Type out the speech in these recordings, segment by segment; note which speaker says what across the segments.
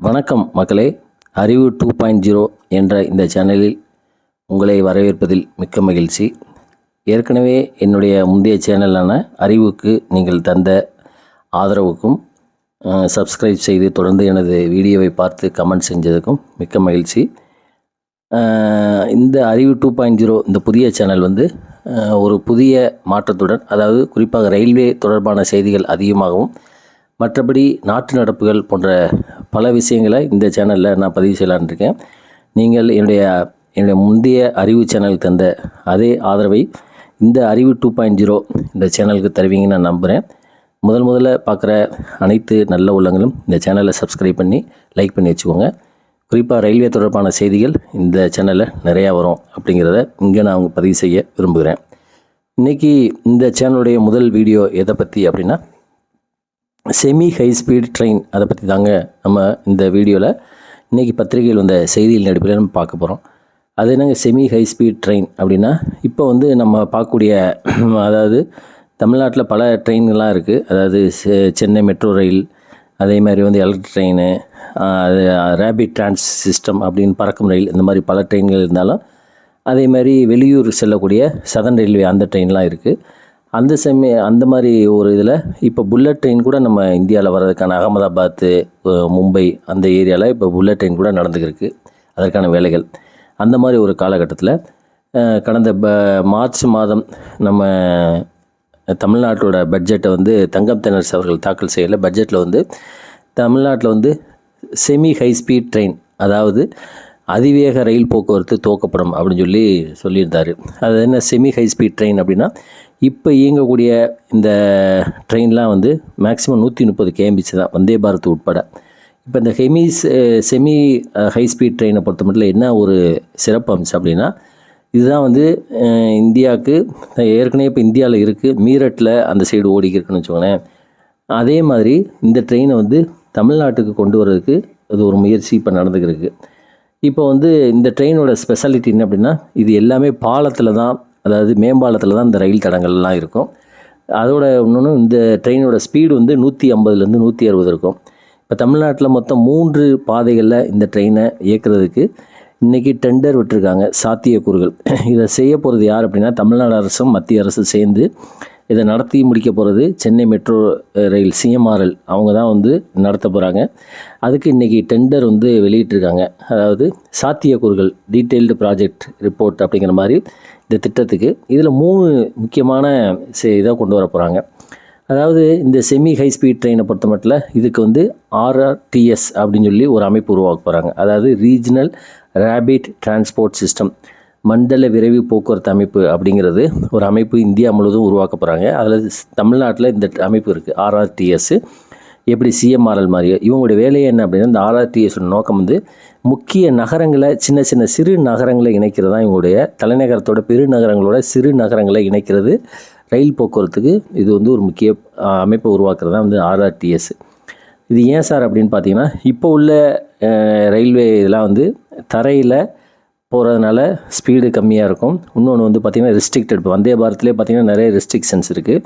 Speaker 1: வணக்கம் மக்களே. அறிவு டூ பாயிண்ட் ஜீரோ என்ற இந்த சேனலில் உங்களை வரவேற்பதில் மிக்க மகிழ்ச்சி. ஏற்கனவே என்னுடைய முந்தைய சேனலான அறிவுக்கு நீங்கள் தந்த ஆதரவுக்கும் சப்ஸ்கிரைப் செய்து தொடர்ந்து எனது வீடியோவை பார்த்து கமெண்ட் செஞ்சதுக்கும் மிக்க மகிழ்ச்சி. இந்த அறிவு டூ பாயிண்ட் ஜீரோ இந்த புதிய சேனல் வந்து ஒரு புதிய மாற்றத்துடன் அதாவது குறிப்பாக ரயில்வே தொடர்பான செய்திகள் அதிகமாகவும் மற்றபடி நாட்டு நடப்புகள் போன்ற பல விஷயங்களை இந்த சேனலில் நான் பதிவு செய்யலான்னு இருக்கேன் நீங்கள் என்னுடைய என்னுடைய முந்தைய அறிவு சேனலுக்கு தந்த அதே ஆதரவை இந்த அறிவு டூ பாயிண்ட் ஜீரோ இந்த சேனலுக்கு தருவீங்கன்னு நான் நம்புகிறேன் முதல் முதல்ல பார்க்குற அனைத்து நல்ல உள்ளங்களும் இந்த சேனலை சப்ஸ்கிரைப் பண்ணி லைக் பண்ணி வச்சுக்கோங்க. குறிப்பாக ரயில்வே தொடர்பான செய்திகள் இந்த சேனலில் நிறையா வரும் அப்படிங்கிறத இங்கே நான் பதிவு செய்ய விரும்புகிறேன். இன்றைக்கி இந்த சேனலுடைய முதல் வீடியோ எதை பற்றி அப்படின்னா செமி ஹை ஸ்பீட் ட்ரெயின் அதை பற்றி தாங்க நம்ம இந்த வீடியோவில் இன்றைக்கி பத்திரிகையில் வந்த செய்தியில் நடிப்பில் நம்ம பார்க்க போகிறோம் அது என்னங்க செமி ஹை ஸ்பீட் ட்ரெயின் அப்படின்னா இப்போ வந்து நம்ம பார்க்கக்கூடிய அதாவது தமிழ்நாட்டில் பல ட்ரெயின்கள்லாம் இருக்குது அதாவது செ- சென்னை மெட்ரோ ரயில் அதே மாதிரி வந்து எலக்ட்ரிக் ட்ரெயின் அது ரேபிட் டிரான்ஸ் சிஸ்டம் அப்படின்னு பறக்கும் ரயில் இந்த மாதிரி பல ட்ரெயின்கள் இருந்தாலும் அதே மாதிரி வெளியூர் செல்லக்கூடிய சதன் ரயில்வே அந்த ட்ரெயின்லாம் இருக்குது அந்த செம்மி அந்த மாதிரி ஒரு இதில் இப்போ புல்லட் ட்ரெயின் கூட நம்ம இந்தியாவில் வர்றதுக்கான அகமதாபாத்து மும்பை அந்த ஏரியாவில் இப்போ புல்லட் ட்ரெயின் கூட நடந்துக்கிருக்கு அதற்கான வேலைகள். அந்த மாதிரி ஒரு காலகட்டத்தில் கடந்த ப மார்ச் மாதம் நம்ம தமிழ்நாட்டோட பட்ஜெட்டை வந்து தங்கம் தென்னரசு அவர்கள் தாக்கல் செய்யல. பட்ஜெட்டில் வந்து தமிழ்நாட்டில் வந்து செமி ஹை ஸ்பீட் ட்ரெயின் அதாவது அதிவேக ரயில் போக்குவரத்து துவக்கப்படும் அப்படின்னு சொல்லி சொல்லியிருந்தார். அது என்ன செமி ஹை ஸ்பீட் ட்ரெயின் அப்படின்னா இப்போ இயங்கக்கூடிய இந்த ட்ரெயின்லாம் வந்து மேக்ஸிமம் நூற்றி முப்பது கேஎம்பிச்சு தான் வந்தே பாரத் உட்பட. இப்போ இந்த ஹெமி செமி ஹை ஸ்பீட் ட்ரெயினை பொறுத்த மட்டும் என்ன ஒரு சிறப்பு அம்சம் அப்படின்னா இதுதான் வந்து இந்தியாவுக்கு ஏற்கனவே இப்போ இந்தியாவில் இருக்குது மீரட்டில் அந்த சைடு ஓடிக்கிருக்குன்னு வச்சுக்கோங்களேன். அதே மாதிரி இந்த ட்ரெயினை வந்து தமிழ்நாட்டுக்கு கொண்டு வர்றதுக்கு அது ஒரு முயற்சி இப்போ நடந்துக்கிருக்கு. இப்போ வந்து இந்த ட்ரெயினோட ஸ்பெஷாலிட்டி என்ன அப்படின்னா இது எல்லாமே பாலத்தில் தான் அதாவது மேம்பாலத்தில் தான் இந்த ரயில் தடங்கள்லாம் இருக்கும். அதோட இன்னொன்று இந்த ட்ரெயினோட ஸ்பீடு வந்து நூற்றி ஐம்பதுலேருந்து நூற்றி அறுபது இருக்கும். இப்போ தமிழ்நாட்டில் மொத்தம் மூன்று பாதைகளில் இந்த ட்ரெயினை இயக்குறதுக்கு இன்றைக்கி டெண்டர் விட்டுருக்காங்க. சாத்தியக்கூறுகள். இதை செய்ய போகிறது யார் அப்படின்னா தமிழ்நாடு அரசும் மத்திய அரசும் சேர்ந்து இதை நடத்தி முடிக்க போகிறது சென்னை மெட்ரோ ரயில் சிஎம்ஆர்எல் அவங்க தான் வந்து நடத்த போகிறாங்க அதுக்கு இன்றைக்கி டெண்டர் வந்து வெளியிட்டிருக்காங்க. அதாவது சாத்தியக்கூறுகள் டீட்டெயில்டு ப்ராஜெக்ட் ரிப்போர்ட் அப்படிங்கிற மாதிரி இந்த திட்டத்துக்கு இதில் மூணு முக்கியமான செ- கொண்டு வர போகிறாங்க அதாவது இந்த செமி ஹை ஸ்பீட் ட்ரெயினை பொறுத்த மட்டும் இதுக்கு வந்து ஆர்ஆர்டிஎஸ் அப்படின்னு சொல்லி ஒரு அமைப்பு உருவாக்க போகிறாங்க அதாவது ரீஜனல் ரேபிட் டிரான்ஸ்போர்ட் சிஸ்டம் மண்டல விரைவு போக்குவரத்து அமைப்பு அப்படிங்கிறது ஒரு அமைப்பு இந்தியா முழுவதும் உருவாக்க போகிறாங்க அதில் தமிழ்நாட்டில் இந்த அமைப்பு இருக்குது ஆர்ஆர்டிஎஸ் எப்படி சிஎம்ஆர்எல் மாதிரியோ இவங்களுடைய வேலையை என்ன அப்படின்னா இந்த ஆர்ஆர்டிஎஸோட நோக்கம் வந்து முக்கிய நகரங்களை சின்ன சின்ன சிறு நகரங்களை இணைக்கிறது தான் இவங்களுடைய தலைநகரத்தோட பெருநகரங்களோட சிறு நகரங்களை இணைக்கிறது. ரயில் போக்குவரத்துக்கு இது வந்து ஒரு முக்கிய அமைப்பை உருவாக்குறது தான் வந்து ஆர்ஆர்டிஎஸ் இது ஏன் சார் அப்படின்னு பார்த்தீங்கன்னா இப்போ உள்ள ரயில்வே இதெல்லாம் வந்து தரையில் போகிறதுனால ஸ்பீடு கம்மியாக இருக்கும். இன்னொன்று வந்து பார்த்திங்கன்னா ரெஸ்ட்ரிக்டட் இப்போ வந்தே பாரத்லேயே பார்த்திங்கன்னா நிறைய ரெஸ்ட்ரிக்ஷன்ஸ் இருக்குது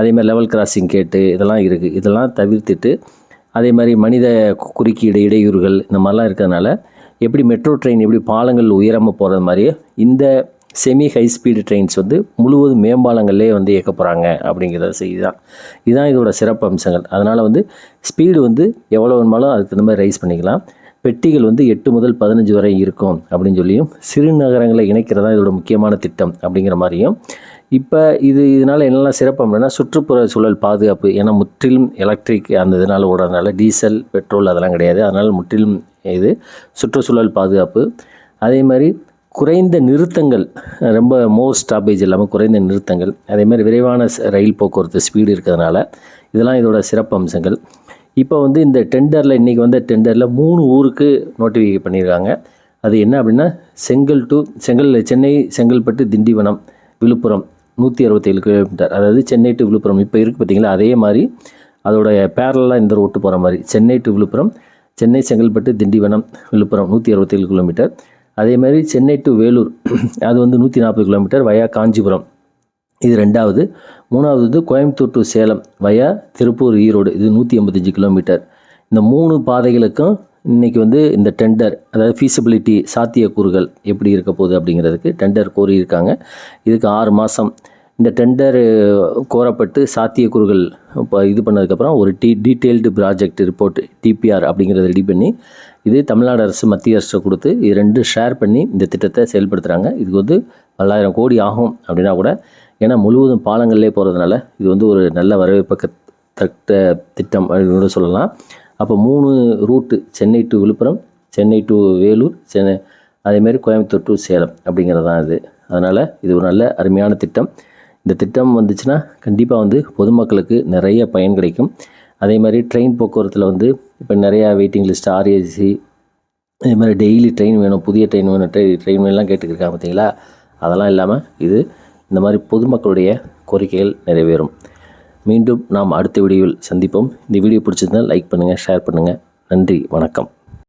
Speaker 1: அதே மாதிரி லெவல் கிராசிங் கேட்டு இதெல்லாம் இருக்குது இதெல்லாம் தவிர்த்துட்டு அதே மாதிரி மனித குறுக்கீடு இடையூறுகள் இந்த மாதிரிலாம் இருக்கிறதுனால எப்படி மெட்ரோ ட்ரெயின் எப்படி பாலங்கள் உயரமாக போகிறது மாதிரியே இந்த செமி ஹை ஸ்பீடு ட்ரெயின்ஸ் வந்து முழுவதும் மேம்பாலங்கள்லேயே வந்து இயக்க போகிறாங்க அப்படிங்கிறத செய்தி தான் இதுதான் இதோட சிறப்பு அம்சங்கள் அதனால் வந்து ஸ்பீடு வந்து எவ்வளோ வேணுமாலும் அதுக்கு தகுந்த மாதிரி ரைஸ் பண்ணிக்கலாம். பெட்டிகள் வந்து எட்டு முதல் பதினஞ்சு வரை இருக்கும் அப்படின்னு சொல்லியும் சிறு நகரங்களை இணைக்கிறதா இதோட முக்கியமான திட்டம் அப்படிங்கிற மாதிரியும். இப்போ இது இதனால் என்னெல்லாம் சிறப்பு அப்படின்னா சுற்றுப்புற சூழல் பாதுகாப்பு. ஏன்னா முற்றிலும் எலக்ட்ரிக் அந்த இதனால் ஓடுறதுனால டீசல் பெட்ரோல் அதெல்லாம் கிடையாது. அதனால் முற்றிலும் இது சுற்றுச்சூழல் பாதுகாப்பு. அதே மாதிரி குறைந்த நிறுத்தங்கள் ரொம்ப மோர் ஸ்டாப்பேஜ் இல்லாமல் குறைந்த நிறுத்தங்கள். அதே மாதிரி விரைவான ரயில் போக்குவரத்து ஸ்பீடு இருக்கிறதுனால இதெல்லாம் இதோட சிறப்பு அம்சங்கள். இப்போ வந்து இந்த டெண்டரில் இன்றைக்கி வந்த டெண்டரில் மூணு ஊருக்கு நோட்டிஃபிகேட் பண்ணியிருக்காங்க அது என்ன அப்படின்னா செங்கல் டு செங்கல் சென்னை செங்கல்பட்டு திண்டிவனம் விழுப்புரம் நூற்றி அறுபத்தேழு கிலோமீட்டர் அதாவது சென்னை டு விழுப்புரம். இப்போ இருக்குது பார்த்தீங்களா அதே மாதிரி அதோடய பேரலாக இந்த ரோட்டு போகிற மாதிரி. சென்னை டு விழுப்புரம் சென்னை செங்கல்பட்டு திண்டிவனம் விழுப்புரம் நூற்றி அறுபத்தேழு கிலோமீட்டர் அதே மாதிரி சென்னை டு வேலூர் அது வந்து நூற்றி நாற்பது கிலோமீட்டர் வயா காஞ்சிபுரம். இது ரெண்டாவது. மூணாவது வந்து கோயம்புத்தூர் டு சேலம் வயா திருப்பூர் ஈரோடு. இது நூற்றி ஐம்பத்தஞ்சு கிலோமீட்டர். இந்த மூணு பாதைகளுக்கும் இன்றைக்கி வந்து இந்த டெண்டர் அதாவது ஃபீஸபிலிட்டி சாத்தியக்கூறுகள் எப்படி இருக்க போகுது அப்படிங்கிறதுக்கு டெண்டர் கோரியிருக்காங்க. இதுக்கு ஆறு மாதம் இந்த டெண்டர் கோரப்பட்டு சாத்தியக்கூறுகள் இப்போ இது பண்ணதுக்கப்புறம் ஒரு D detailed project report DPR அப்படிங்கிறத ரெடி பண்ணி இது தமிழ்நாடு அரசு மத்திய அரசு கொடுத்து இது ரெண்டு ஷேர் பண்ணி இந்த திட்டத்தை செயல்படுத்துகிறாங்க இதுக்கு வந்து பல்லாயிரம் கோடி ஆகும் அப்படின்னா கூட ஏன்னா முழுவதும் பாலங்கள்லேயே போகிறதுனால இது வந்து ஒரு நல்ல வரவேற்பக்கத்தக்க திட்டம் அப்படின்னு சொல்லலாம். அப்போ மூணு route Chennai to Villupuram Chennai to Vellore Chennai அதேமாரி கோயம்புத்தூர் டு சேலம் அப்படிங்கிறது தான் இது. அதனால் இது ஒரு நல்ல அருமையான திட்டம். இந்த திட்டம் வந்துச்சுன்னா கண்டிப்பாக வந்து பொதுமக்களுக்கு நிறைய பயன் கிடைக்கும். அதே மாதிரி ட்ரெயின் போக்குவரத்தில் வந்து இப்போ நிறையா வெயிட்டிங் லிஸ்ட் ஆர்ஏசி அதே மாதிரி டெய்லி ட்ரெயின் வேணும் புதிய ட்ரெயின் வேணும் ட்ரெயின் ட்ரெயின் வேணும்லாம் கேட்டுக்கிருக்காங்க பார்த்தீங்களா அதெல்லாம் இல்லாமல் இது இந்த மாதிரி பொதுமக்களுடைய கோரிக்கைகள் நிறைவேறும். மீண்டும் நாம் அடுத்த வீடியோவில் சந்திப்போம். இந்த வீடியோ பிடிச்சிருந்தால் லைக் பண்ணுங்கள் ஷேர் பண்ணுங்கள் நன்றி வணக்கம்.